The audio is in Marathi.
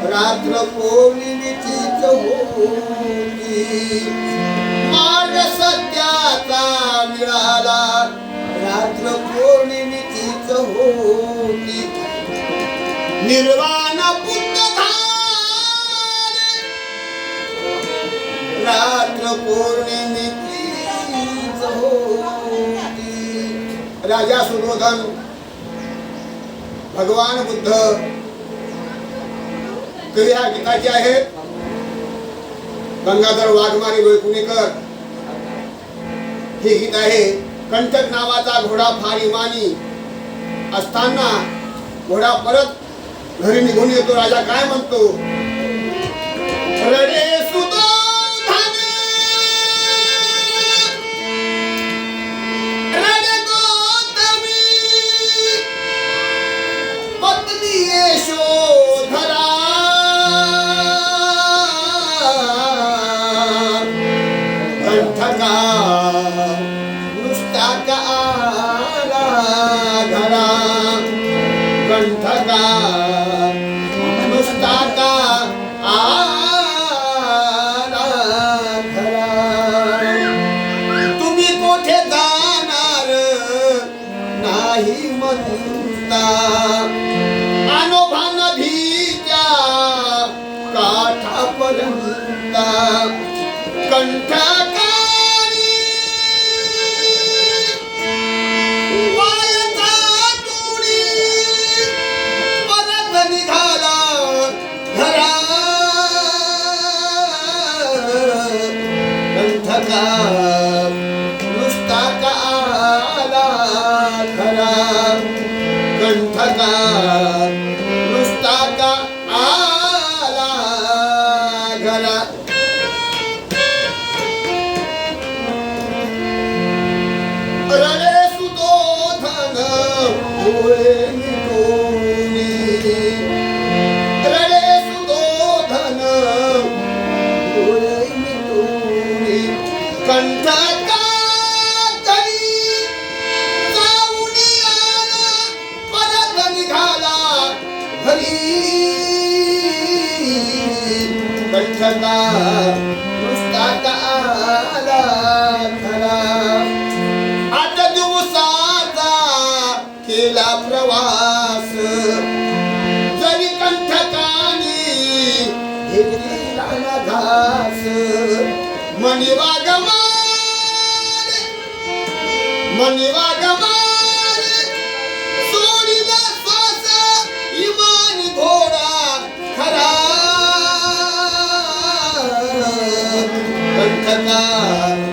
रात्र पौर्णिमेचीच होती मार्ग सत्याचा मिळाला रात्र पौर्णिमेचीच होती निर्वाण पुत्र रात्र पौर्णिमेचीच होती राजा सुरोधन भगवान बुद्ध कवी गीताची आहेत गंगाधर वाघमारे वैकुणेकर हे गीत आहे कंटक नावाचा घोडा फारी मानी. असताना घोडा परत घरी निघून येतो राजा काय म्हणतो? रडे सुदोधन, पत्नी यशोधरा कंठका नुसता का आला घरा कंठका नुसता आला घरा तुम्ही कोठे जाणार? नाही म्हणता. अनोभा नदीच्या काठापर्यंत. कंठा कंठका नुसता का आला खरा कंठका नुसता का आला घरा घरी कंठका नुसता का खरा. आठ दिवसाचा केला प्रवास. जरी कंठकानी घेतलेला घास. मनी वागमार कथा